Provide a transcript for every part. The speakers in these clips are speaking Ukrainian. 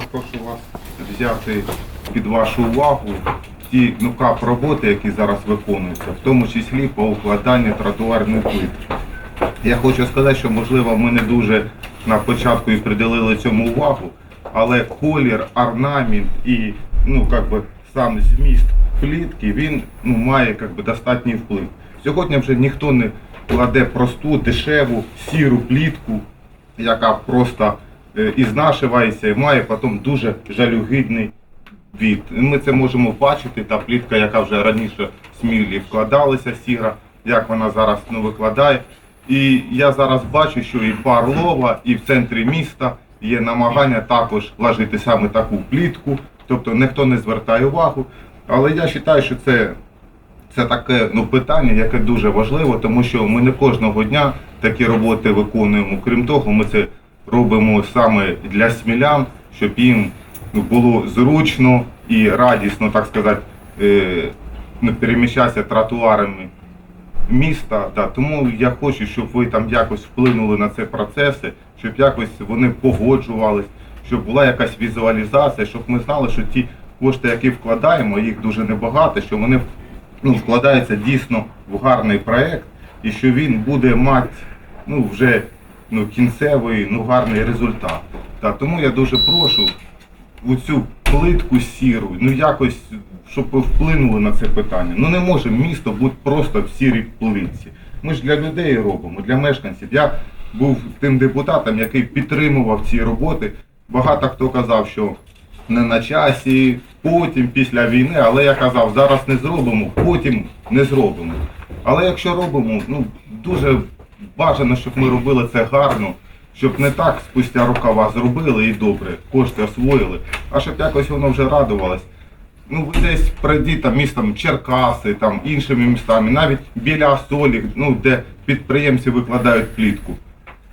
я прошу вас взяти під вашу увагу ті ну, кап роботи, які зараз виконуються, в тому числі по укладанню тротуарної плитки. Я хочу сказати, що можливо ми не дуже на початку і приділили цьому увагу, але колір, орнамент і ну, как би, сам зміст плітки він ну, має как би, достатній вплив. Сьогодні вже ніхто не кладе просту, дешеву, сіру плітку, яка просто е, і знашивається і має потім дуже жалюгідний від. Ми це можемо бачити, та плітка, яка вже раніше смілі вкладалася сіра, як вона зараз ну, викладає. І я зараз бачу, що і по Орлова, і в центрі міста є намагання також вложити саме таку плітку, тобто ніхто не звертає увагу. Але я вважаю, що це, це таке ну, питання, яке дуже важливо, тому що ми не кожного дня такі роботи виконуємо. Крім того, ми це робимо саме для смілян, щоб їм було зручно і радісно, так сказати, е, ну, переміщатися тротуарами міста. Тому я хочу, щоб ви там якось вплинули на ці процеси, щоб якось вони погоджувались, щоб була якась візуалізація, щоб ми знали, що ті кошти, які вкладаємо, їх дуже небагато, що вони ну, вкладаються дійсно в гарний проект і що він буде мати ну, вже ну, кінцевий ну, гарний результат. Да. Тому я дуже прошу у цю плитку сіру, ну якось, щоб вплинули на це питання. Ну не може місто бути просто в сірій плитці. Ми ж для людей робимо, для мешканців. Я був тим депутатом, який підтримував ці роботи. Багато хто казав, що не на часі, потім, після війни, але я казав, зараз не зробимо, потім не зробимо. Але якщо робимо, ну дуже бажано, щоб ми робили це гарно, щоб не так спустя рукава зробили і добре, кошти освоїли, а щоб якось воно вже радувалось. Ну, ви десь пройдіть там містом Черкаси, там іншими містами, навіть біля Солі, ну, де підприємці викладають плітку.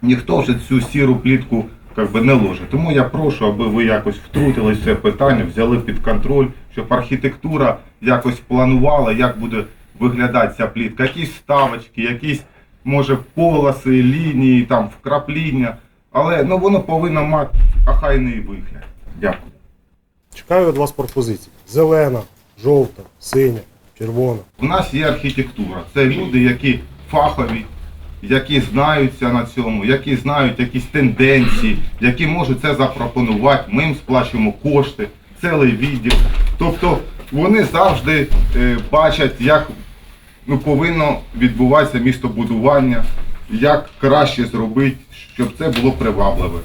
Ніхто вже цю сіру плітку как би, не ложить. Тому я прошу, аби ви якось втрутились в це питання, взяли під контроль, щоб архітектура якось планувала, як буде виглядати ця плітка. Якісь ставочки, якісь, може, полоси, лінії, там, вкрапління. Але ну, воно повинно мати ахайний вигляд. Дякую. Чекаю від вас пропозицій. Зелена, жовта, синя, червона. У нас є архітектура. Це люди, які фахові, які знаються на цьому, які знають якісь тенденції, які можуть це запропонувати. Ми їм сплачуємо кошти, цілий відділ. Тобто вони завжди е, бачать, як ну, повинно відбуватися містобудування, як краще зробити, щоб це було привабливе.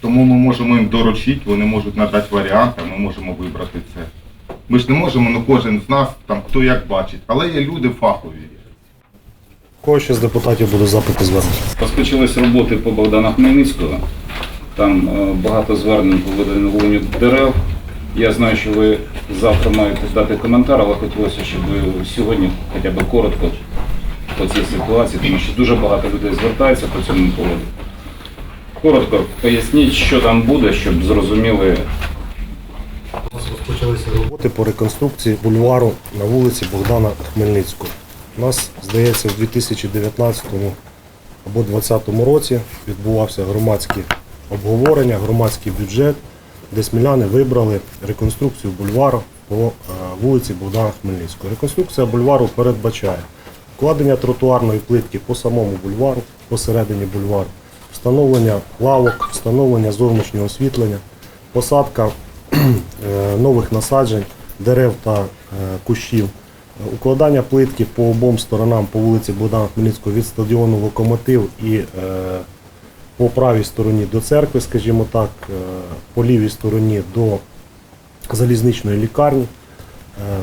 Тому ми можемо їм доручити, вони можуть надати варіант, а ми можемо вибрати це. Ми ж не можемо, ну кожен з нас, там хто як бачить, але є люди фахові. Кого ще з депутатів буде запити звернення? Розпочались роботи по Богдана Хмельницького. Там е, багато звернень по видаленню дерев. Я знаю, що ви завтра маєте дати коментар, але хотілося, щоб ви сьогодні хоча б коротко по цій ситуації, тому що дуже багато людей звертається по цьому поводу. Коротко поясніть, що там буде, щоб зрозуміли, У нас розпочалися роботи по реконструкції бульвару на вулиці Богдана Хмельницького. У нас, здається, в 2019 або 2020 році відбувався громадське обговорення, громадський бюджет, де сміляни вибрали реконструкцію бульвару по е, вулиці Богдана Хмельницького. Реконструкція бульвару передбачає вкладення тротуарної плитки по самому бульвару, посередині бульвару, встановлення лавок, встановлення зовнішнього освітлення, посадка е, нових насаджень, дерев та е, кущів, укладання плитки по обом сторонам по вулиці Богдана Хмельницького від стадіону Локомотив і по правій стороні до церкви, скажімо так, е, по лівій стороні до залізничної лікарні. Е,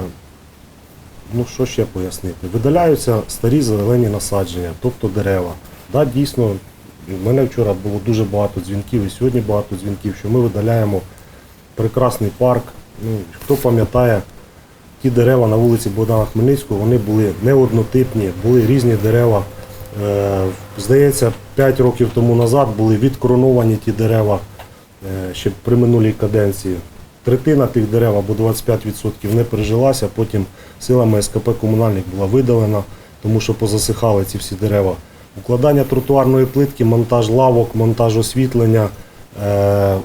Ну, що ще пояснити? Видаляються старі зелені насадження, тобто дерева. Да, дійсно, в мене вчора було дуже багато дзвінків, і сьогодні багато дзвінків, що ми видаляємо прекрасний парк. Ну, хто пам'ятає, ті дерева на вулиці Богдана Хмельницького, вони були не однотипні, були різні дерева. Е, здається, 5 років тому назад були відкороновані ті дерева е, ще при минулій каденції. Третина тих дерев або 25% не прижилася, потім силами СКП комунальник була видалена, тому що позасихали ці всі дерева. Укладання тротуарної плитки, монтаж лавок, монтаж освітлення, е,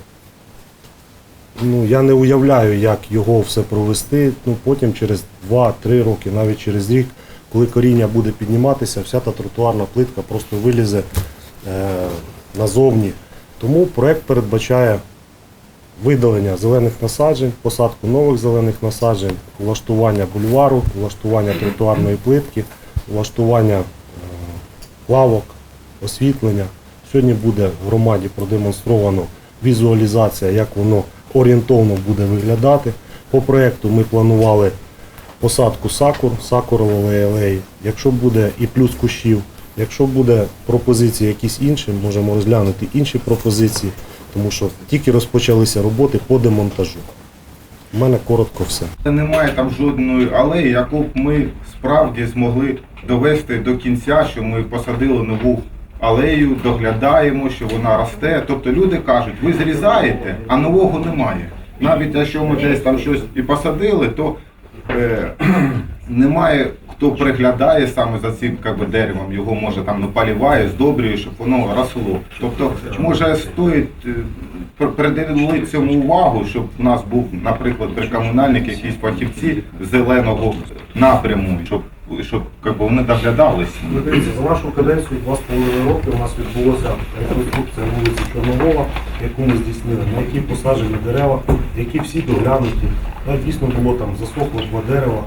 ну, я не уявляю, як його все провести. Ну, потім через 2-3 роки, навіть через рік, коли коріння буде підніматися, вся та тротуарна плитка просто вилізе назовні. Тому проект передбачає видалення зелених насаджень, посадку нових зелених насаджень, влаштування бульвару, влаштування тротуарної плитки, влаштування е, лавок, освітлення. Сьогодні буде в громаді продемонстровано візуалізація, як воно орієнтовно буде виглядати. По проєкту ми планували посадку сакур, сакурової алеї. Якщо буде і плюс кущів, якщо буде пропозиції якісь інші, можемо розглянути інші пропозиції, тому що тільки розпочалися роботи по демонтажу. У мене коротко все. Немає там жодної алеї, яку б ми справді змогли довести до кінця, що ми посадили нову алею, доглядаємо, що вона росте. Тобто люди кажуть, ви зрізаєте, а нового немає. Навіть якщо ми десь там щось і посадили, то е, немає хто приглядає саме за цим как би, деревом, його може там поліває, здобрює, щоб воно росло. Тобто, може стоїть е, приділити цьому увагу, щоб в нас був, наприклад, при комунальник якісь фахівці зеленого напряму, щоб, щоб как би, вони доглядалися. Ну, Дивіться, за нашу каденцію два з половиною роки у нас відбулося реконструкція вулиці Чорновола, яку ми здійснили, на якій посаджені дерева, які всі доглянуті. Дійсно було там засохло два дерева,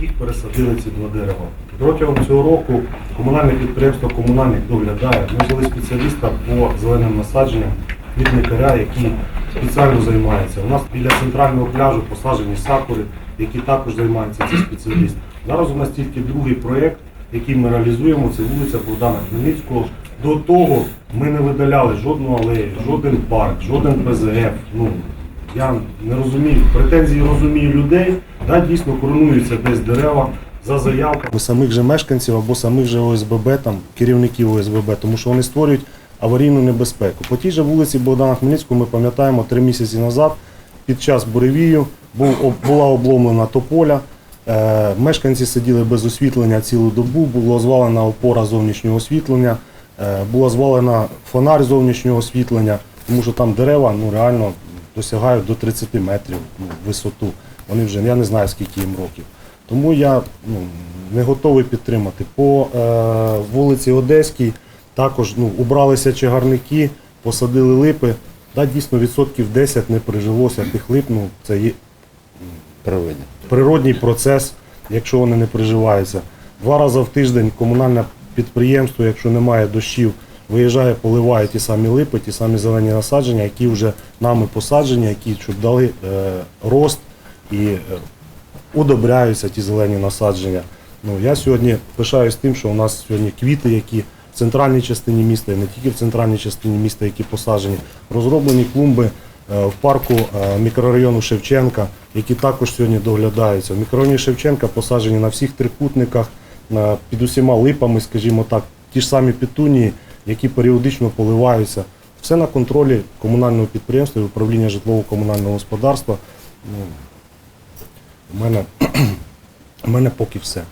їх пересадили ці два дерева. Протягом цього року комунальне підприємство Комунальник доглядає. Ми взяли спеціаліста по зеленим насадженням, квітникаря, який спеціально займається. У нас біля центрального пляжу посаджені сакури, які також займаються цей спеціаліст. Зараз у нас тільки другий проєкт, який ми реалізуємо, це вулиця Богдана Хмельницького. До того ми не видаляли жодну алею, жоден парк, жоден ПЗФ. Ну, я не розумію, претензії розумію людей, да, дійсно коронуються десь дерева за заявками самих же мешканців або самих же ОСББ, там, керівників ОСББ, тому що вони створюють аварійну небезпеку. По тій же вулиці Богдана Хмельницького ми пам'ятаємо три місяці назад під час буревію була обломлена тополя. Е, мешканці сиділи без освітлення цілу добу, була звалена опора зовнішнього освітлення, е, була звалена фонар зовнішнього освітлення, тому що там дерева ну, реально досягають до 30 метрів ну, висоту. Вони вже я не знаю скільки їм років. Тому я ну, не готовий підтримати. По е, вулиці Одеській також ну, убралися чагарники, посадили липи. Да, дійсно відсотків 10 не прижилося тих лип, ну, це є Проведення. природній процес, якщо вони не приживаються. Два рази в тиждень комунальне підприємство, якщо немає дощів, виїжджає, поливає ті самі липи, ті самі зелені насадження, які вже нами посаджені, які щоб дали е, рост і е, удобряються ті зелені насадження. Ну, я сьогодні пишаюсь тим, що у нас сьогодні квіти, які в центральній частині міста, і не тільки в центральній частині міста, які посаджені, розроблені клумби е, в парку мікрорайону Шевченка, які також сьогодні доглядаються. В мікрорайоні Шевченка посаджені на всіх трикутниках, під усіма липами, скажімо так, ті ж самі петунії, які періодично поливаються. Все на контролі комунального підприємства і управління житлово-комунального господарства. Ну, у мене, у мене поки все.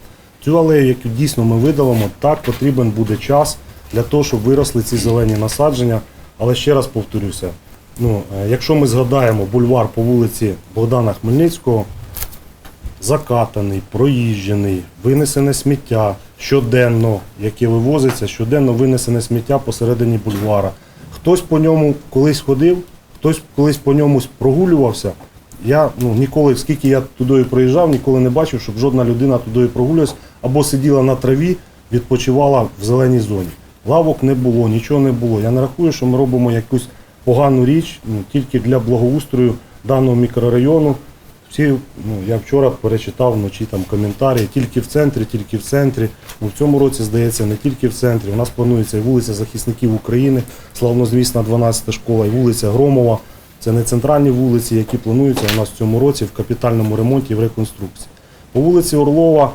Цю алею, яку дійсно ми видалимо, так потрібен буде час для того, щоб виросли ці зелені насадження. Але ще раз повторюся: ну, е, якщо ми згадаємо бульвар по вулиці Богдана Хмельницького, закатаний, проїжджений, винесене сміття щоденно, яке вивозиться, щоденно винесене сміття посередині бульвара. Хтось по ньому колись ходив, хтось колись по ньому прогулювався. Я ну, ніколи, скільки я туди проїжджав, ніколи не бачив, щоб жодна людина туди прогулювалась або сиділа на траві, відпочивала в зеленій зоні. Лавок не було, нічого не було. Я не рахую, що ми робимо якусь погану річ ну, тільки для благоустрою даного мікрорайону. Всі, ну, я вчора перечитав вночі там коментарі, тільки в центрі, тільки в центрі. Ну, в цьому році, здається, не тільки в центрі. У нас планується і вулиця захисників України, славнозвісна 12 школа, і вулиця Громова. Це не центральні вулиці, які плануються у нас в цьому році в капітальному ремонті і в реконструкції. По вулиці Орлова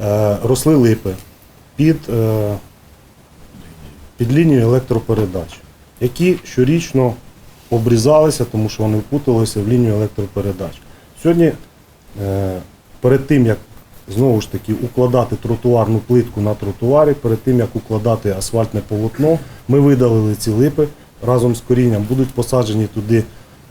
е, росли липи під, е, під лінією електропередач, які щорічно обрізалися, тому що вони впуталися в лінію електропередач. Сьогодні, е, перед тим, як знову ж таки укладати тротуарну плитку на тротуарі, перед тим, як укладати асфальтне полотно, ми видалили ці липи разом з корінням, будуть посаджені туди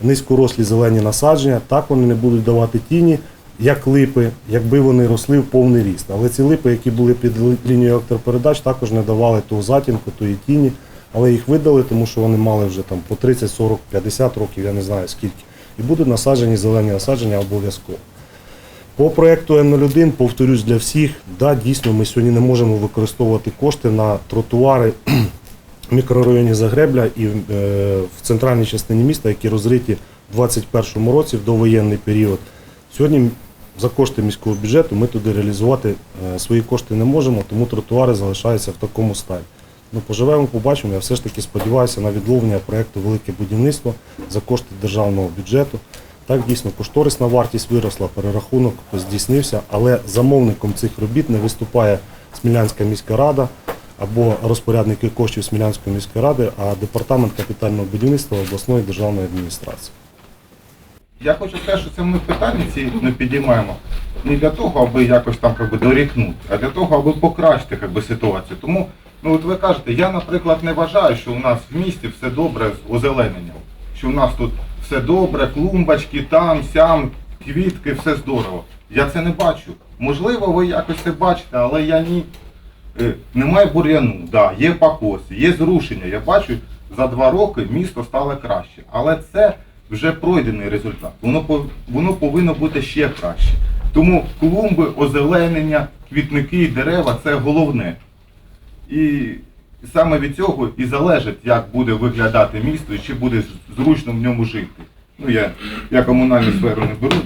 низькорослі зелені насадження. Так вони не будуть давати тіні, як липи, якби вони росли в повний ріст. Але ці липи, які були під лінією електропередач, також не давали того затінку, тої тіні. Але їх видали, тому що вони мали вже там по 30, 40, 50 років, я не знаю скільки. І будуть насаджені зелені насадження обов'язково. По проєкту Н01, повторюсь для всіх, да, дійсно ми сьогодні не можемо використовувати кошти на тротуари в мікрорайоні Загребля і е, в центральній частині міста, які розриті в 2021 році в довоєнний період. Сьогодні за кошти міського бюджету ми туди реалізувати е, свої кошти не можемо, тому тротуари залишаються в такому стані. Ну, поживемо, побачимо. Я все ж таки сподіваюся на відловлення проєкту Велике будівництво за кошти державного бюджету. Так, дійсно, кошторисна вартість виросла, перерахунок здійснився, але замовником цих робіт не виступає Смілянська міська рада або розпорядники коштів Смілянської міської ради, а департамент капітального будівництва обласної державної адміністрації. Я хочу сказати, що це ми питання ці не підіймаємо не для того, аби якось там би, дорікнути, а для того, аби покращити би, ситуацію. Тому, ну от ви кажете, я, наприклад, не вважаю, що у нас в місті все добре з озелененням. Що у нас тут все добре, клумбочки, там, сям, квітки, все здорово. Я це не бачу. Можливо, ви якось це бачите, але я ні. Е, Немає бур'яну, да, є покоси, є зрушення. Я бачу, за два роки місто стало краще. Але це вже пройдений результат. Воно, воно повинно бути ще краще. Тому клумби, озеленення, квітники і дерева це головне. І саме від цього і залежить, як буде виглядати місто і чи буде зручно в ньому жити. Ну, я, я комунальну сферу не беру.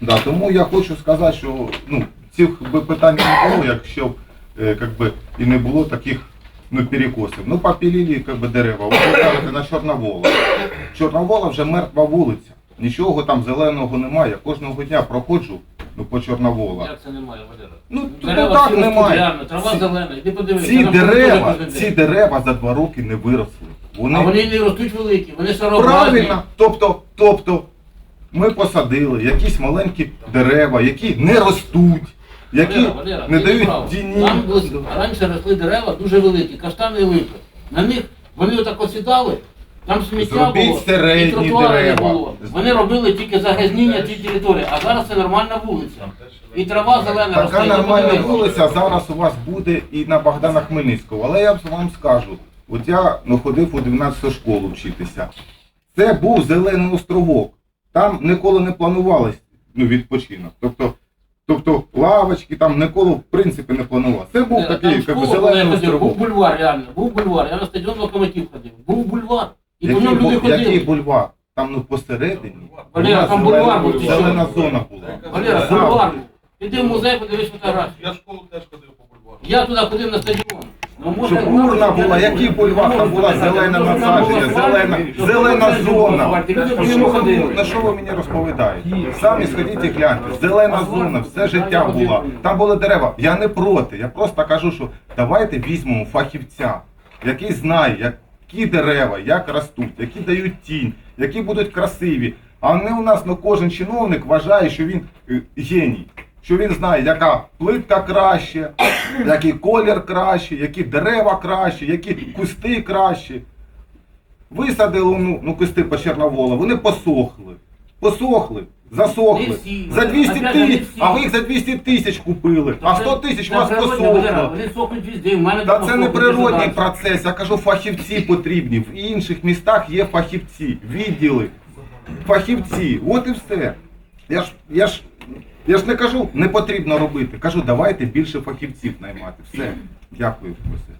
Да, тому я хочу сказати, що ну, цих би питань не було, якщо б е, как би, і не було таких ну, перекосів. Ну, попілили как би, дерева. Кажете на Чорновола. Чорновола вже мертва вулиця. Нічого там зеленого немає. Кожного дня проходжу ну, по Чорновола. Як це немає, Валера? Ну, Дерева так всі ростуть немає. реально, трава Ці- зелена, іди подивися. Ці там дерева, кожен ці дерева за два роки не виросли. Вони, А вони не ростуть великі, вони сороблені. правильно, тобто, тобто ми посадили якісь маленькі дерева, які не ростуть, які Валера, Валера, не ти дають прав. тіні. Там були- раніше росли дерева дуже великі, каштани і липи. На них вони отак осідали, там сміття Зробіть було, середні і тротуару не дерева. було. Вони робили тільки загрязнення цієї території, а зараз це нормальна вулиця. І трава зелена росте. Така іди нормальна вулиця зараз у вас буде і на Богдана Хмельницького. Але я вам скажу, от я ну, ходив у 12 школу вчитися. Це був зелений островок. Там ніколи не планувалось ну, відпочинок. Тобто, тобто лавочки там ніколи в принципі не планувалося. Це був Там такий як би, школа, коли я зелений ходив, Був островок. бульвар, реально, був бульвар. Я на стадіон локомотив ходив. Був бульвар. І по Який, ньому люди бу- який ходили. бульвар? Там ну посередині. Валера, там зелена- бульвар був, ти Зелена зона була. Валера, Так. бульвар. Іди в музей, подивись фотографії. Я в школу теж ходив по бульвару. Я туди ходив на стадіон. Ну, може, Щоб урна була, який бульвар, там була зелена насадження, зелена, зелена зона. Люди по ньому ви- ходили. На що ви мені розповідаєте? Самі сходіть і гляньте. Зелена зона, все життя була. Там були дерева. Я не проти. Я просто кажу, що давайте візьмемо фахівця, який знає, які дерева, як ростуть, які дають тінь, які будуть красиві. А не у нас ну, кожен чиновник вважає, що він е, геній. Що він знає, яка плитка краще, який колір краще, які дерева краще, які кусти кращі. Висадили ну, ну кусти по Чорновола, вони посохли. Посохли, засохли. За 200 Опять же, не тисяч, а ви їх за 200 тисяч купили, а 100 тисяч у вас посохло. Вони сохнуть везде, в мене Та це не природний процес, я кажу, фахівці потрібні. В інших містах є фахівці, відділи, фахівці. От і все. Я ж, я ж, я ж не кажу, не потрібно робити. Кажу, давайте більше фахівців наймати. Все. Дякую. Василь.